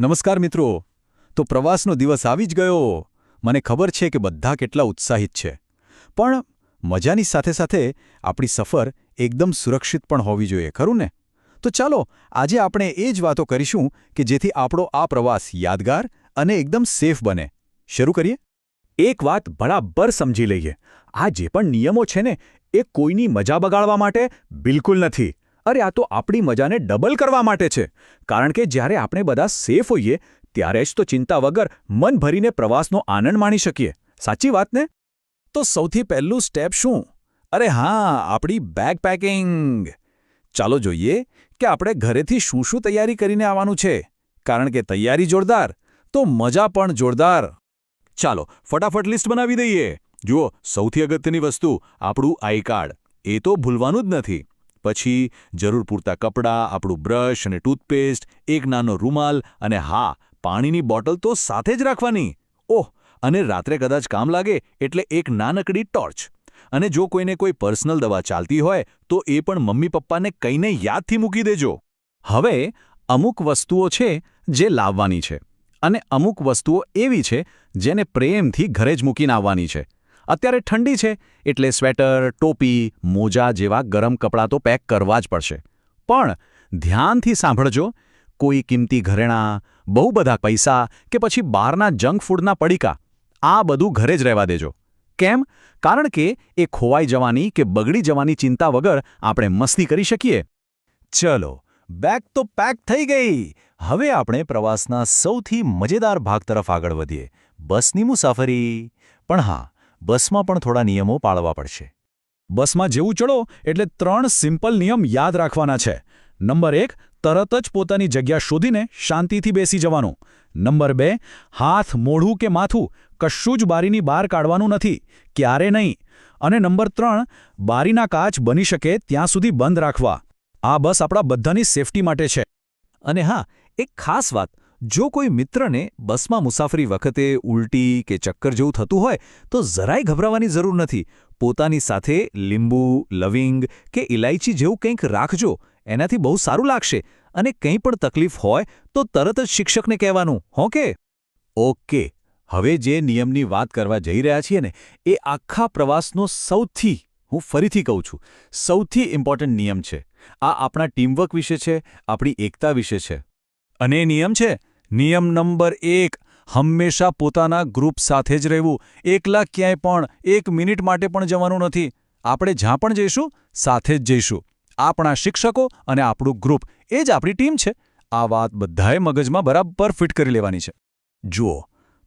નમસ્કાર મિત્રો. તો પ્રવાસનો દિવસ આવી જ ગયો. મને ખબર છે કે બધા કેટલા ઉત્સાહિત છે. પણ મજાની સાથે સાથે આપણી સફર એકદમ સુરક્ષિત પણ હોવી જોઈએ, ખરું ને? તો ચાલો, આજે આપણે એ જ વાતો કરીશું કે જેથી આપણો આ પ્રવાસ યાદગાર અને એકદમ સેફ બને. શરૂ કરીએ? એક વાત બરાબર સમજી લઈએ. આ જે પણ નિયમો છે ને, એ કોઈની મજા બગાડવા માટે બિલકુલ નથી. અરે, આ તો આપણી મજાને ડબલ કરવા માટે છે. કારણ કે જ્યારે આપણે બધા સેફ હોઈએ, ત્યારે જ તો ચિંતા વગર મન ભરીને પ્રવાસનો આનંદ માણી શકીએ. સાચી વાત ને? તો સૌથી પહેલું સ્ટેપ શું? અરે હા, આપણી બેગ પેકિંગ ચાલો જોઈએ કે આપણે ઘરેથી શું શું તૈયારી કરીને આવવાનું છે. કારણ કે તૈયારી જોરદાર, તો મજા પણ જોરદાર. ચાલો, ફટાફટ લિસ્ટ બનાવી દઈએ. જુઓ, સૌથી અગત્યની વસ્તુ, આપણું આઈ કાર્ડ. એ તો ભૂલવાનું જ નથી. પછી જરૂર પૂરતા કપડાં, આપણું બ્રશ અને ટૂથપેસ્ટ, એક નાનો રૂમાલ અને હા, પાણીની બોટલ તો સાથે જ રાખવાની. ઓહ, અને રાત્રે કદાચ કામ લાગે એટલે એક નાનકડી ટોર્ચ. અને જો કોઈને કોઈ પર્સનલ દવા ચાલતી હોય, તો એ પણ મમ્મી પપ્પાને કહીને યાદથી મૂકી દેજો. હવે અમુક વસ્તુઓ છે જે લાવવાની છે. અને અમુક વસ્તુઓ એવી છે જેને પ્રેમથી ઘરે જ મૂકીને આવવાની છે. અત્યારે ઠંડી છે, એટલે સ્વેટર, ટોપી, મોજા જેવા ગરમ કપડાં તો પેક કરવા જ પડશે. પણ ધ્યાનથી સાંભળજો, કોઈ કિંમતી ઘરેણાં, બહુ બધા પૈસા કે પછી બહારના જંક ફૂડના પડીકા, આ બધું ઘરે જ રહેવા દેજો. કેમ? કારણ કે એ ખોવાઈ જવાની કે બગડી જવાની ચિંતા વગર આપણે મસ્તી કરી શકીએ. ચલો, બેગ તો પેક થઈ ગઈ. હવે આપણે પ્રવાસના સૌથી મજેદાર ભાગ તરફ આગળ વધીએ. બસની મુસાફરી. પણ હા બસમાં પણ થોડા નિયમો પાળવા પડશે. બસમાં જેવું ચડો એટલે ત્રણ સિમ્પલ નિયમ યાદ રાખવાના છે. નંબર એક, તરત જ પોતાની જગ્યા શોધીને શાંતિથી બેસી જવાનું. નંબર બે, હાથ મોઢું કે માથું કશું જ બારીની બહાર કાઢવાનું નથી, ક્યારે નહીં. અને નંબર ત્રણ, બારીના કાચ બની શકે ત્યાં સુધી બંધ રાખવા. આ બસ આપણા બધાની સેફટી માટે છે. અને હા, એક ખાસ વાત જો કોઈ મિત્રને બસમાં મુસાફરી વખતે ઉલટી કે ચક્કર જેવું થતું હોય, તો જરાય ગભરાવાની જરૂર નથી. પોતાની સાથે લીંબુ, લવિંગ કે ઇલાયચી જેવું કંઈક રાખજો. એનાથી બહુ સારું લાગશે. અને કંઈ પણ તકલીફ હોય, તો તરત જ શિક્ષકને કહેવાનું. હો કે? ઓકે. હવે જે નિયમની વાત કરવા જઈ રહ્યા છીએ ને, એ આખા પ્રવાસનો સૌથી, હું ફરીથી કહું છું, સૌથી ઇમ્પોર્ટન્ટ નિયમ છે. આ આપણા ટીમવર્ક વિશે છે, આપણી એકતા વિશે છે. અને નિયમ છે નિયમ નંબર એક, હંમેશા પોતાના ગ્રુપ સાથે જ રહેવું. એકલા ક્યાંય પણ, એક મિનિટ માટે પણ જવાનું નથી. આપણે જ્યાં પણ જઈશું, સાથે જ જઈશું. આપણા શિક્ષકો અને આપણું ગ્રુપ, એ જ આપણી ટીમ છે. આ વાત બધાએ મગજમાં બરાબર ફિટ કરી લેવાની છે. જુઓ,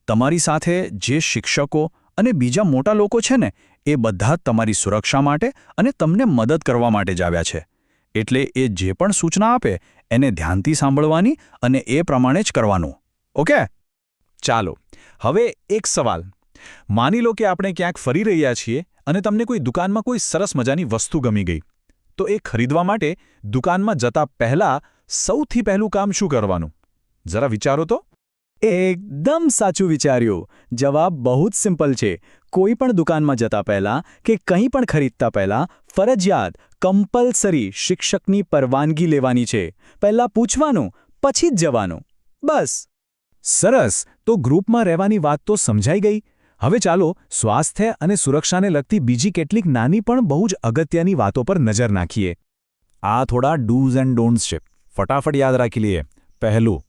તમારી સાથે જે શિક્ષકો અને બીજા મોટા લોકો છે ને, એ બધા તમારી સુરક્ષા માટે અને તમને મદદ કરવા માટે જ આવ્યા છે. એટલે એ જે પણ સૂચના આપે એને ધ્યાનથી સાંભળવાની અને એ પ્રમાણે જ કરવાનું. ઓકે? ચાલો, હવે એક સવાલ. માની લો કે આપણે ક્યાંક ફરી રહ્યા છીએ અને તમને કોઈ દુકાનમાં કોઈ સરસ મજાની વસ્તુ ગમી ગઈ. તો એ ખરીદવા માટે દુકાનમાં જતા પહેલા સૌથી પહેલું કામ શું કરવાનું? જરા વિચારો તો. એકદમ સાચું વિચાર્યું. જવાબ બહુ જ સિમ્પલ છે. કોઈ પણ દુકાનમાં જતા પહેલાં કે કંઈ પણ ખરીદતા પહેલાં ફરજિયાત કમ્પલસરી શિક્ષકની પરવાનગી લેવાની છે. પહેલાં પૂછવાનું, પછી જ જવાનું. બસ. સરસ. તો ગ્રુપમાં રહેવાની વાત તો સમજાઈ ગઈ. હવે ચાલો સ્વાસ્થ્ય અને સુરક્ષાને લગતી બીજી કેટલીક નાની પણ બહુ જ અગત્યની વાતો પર નજર નાખીએ. આ થોડા ડૂઝ એન્ડ ડોન્ટ્સ છે. ફટાફટ યાદ રાખી લઈએ. પહેલું,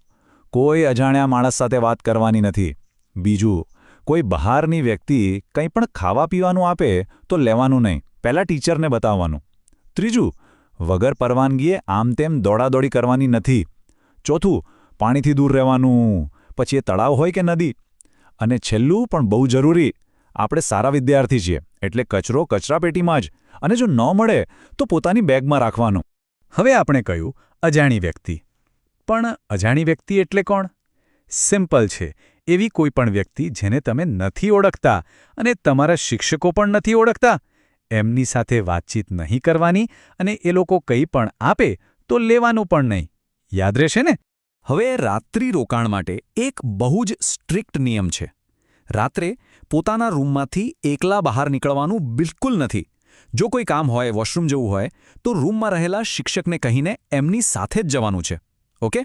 કોઈ અજાણ્યા માણસ સાથે વાત કરવાની નથી. બીજું કોઈ બહારની વ્યક્તિ કંઈ પણ ખાવા પીવાનું આપે તો લેવાનું નહીં. પહેલાં ટીચરને બતાવવાનું. ત્રીજું, વગર પરવાનગીએ આમ તેમ દોડાદોડી કરવાની નથી. ચોથું, પાણીથી દૂર રહેવાનું. પછી એ તળાવ હોય કે નદી. અને છેલ્લું, પણ બહુ જરૂરી, આપણે સારા વિદ્યાર્થી છીએ, એટલે કચરો કચરાપેટીમાં જ. અને જો ન મળે, તો પોતાની બેગમાં રાખવાનું. હવે આપણે કહ્યું, અજાણી વ્યક્તિ. પણ અજાણી વ્યક્તિ એટલે કોણ? સિમ્પલ છે. એવી કોઈ પણ વ્યક્તિ જેને તમે નથી ઓળખતા અને તમારા શિક્ષકો પણ નથી ઓળખતા. એમની સાથે વાતચીત નહીં કરવાની અને એ લોકો કંઈ પણ આપે તો લેવાનું પણ નહીં. યાદ રહેશે ને? હવે રાત્રિ રોકાણ માટે એક બહુ જ સ્ટ્રિક્ટ નિયમ છે. રાત્રે પોતાના રૂમમાંથી એકલા બહાર નીકળવાનું બિલકુલ નથી. જો કોઈ કામ હોય, વોશરૂમ જવું હોય, તો રૂમમાં રહેલા શિક્ષકને કહીને એમની સાથે જ જવાનું છે. ઓકે?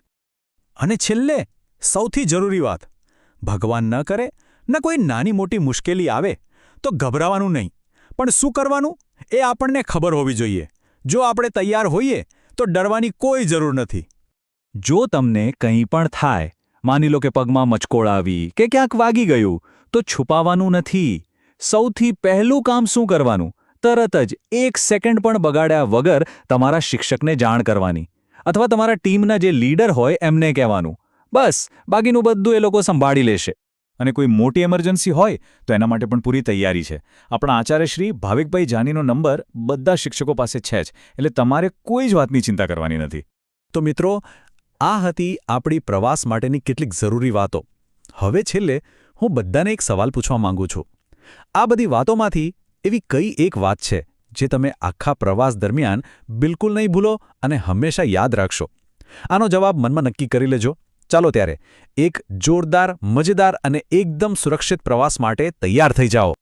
અને છેલ્લે, સૌથી જરૂરી વાત. ભગવાન ન કરે, ન કોઈ નાની મોટી મુશ્કેલી આવે, તો ગભરાવાનું નહીં. પણ શું કરવાનું? એ આપણને ખબર હોવી જોઈએ. જો આપણે તૈયાર હોઈએ, તો ડરવાની કોઈ જરૂર નથી. જો તમને કંઈ પણ થાય, માની લો કે પગમાં મચકોળ આવી કે ક્યાંક વાગી ગયું, તો છુપાવાનું નથી. સૌથી પહેલું કામ શું કરવાનું? તરત જ એક સેકન્ડ પણ બગાડ્યા વગર તમારા શિક્ષકને જાણ કરવાની. અથવા તમારા ટીમના જે લીડર હોય, એમને કહેવાનું. બસ, બાકીનું બધું એ લોકો સંભાળી લેશે. અને કોઈ મોટી એમરજન્સી હોય, તો એના માટે પણ પૂરી તૈયારી છે. આપણા આચાર્યશ્રી ભાવિકભાઈ જાનીનો નંબર બધા શિક્ષકો પાસે છે જ, એટલે તમારે કોઈ જ વાતની ચિંતા કરવાની નથી. તો મિત્રો, આ હતી આપણી પ્રવાસ માટેની કેટલીક જરૂરી વાતો. હવે છેલ્લે હું બધાને એક સવાલ પૂછવા માંગુ છું. આ બધી વાતોમાંથી એવી કઈ એક વાત છે, જે તમે આખા પ્રવાસ દરમિયાન બિલકુલ નહીં ભૂલો અને હંમેશા યાદ રાખશો? આનો જવાબ મનમાં નક્કી કરી લેજો. ચાલો ત્યારે એક જોરદાર મજેદાર અને એકદમ સુરક્ષિત પ્રવાસ માટે તૈયાર થઈ જાઓ.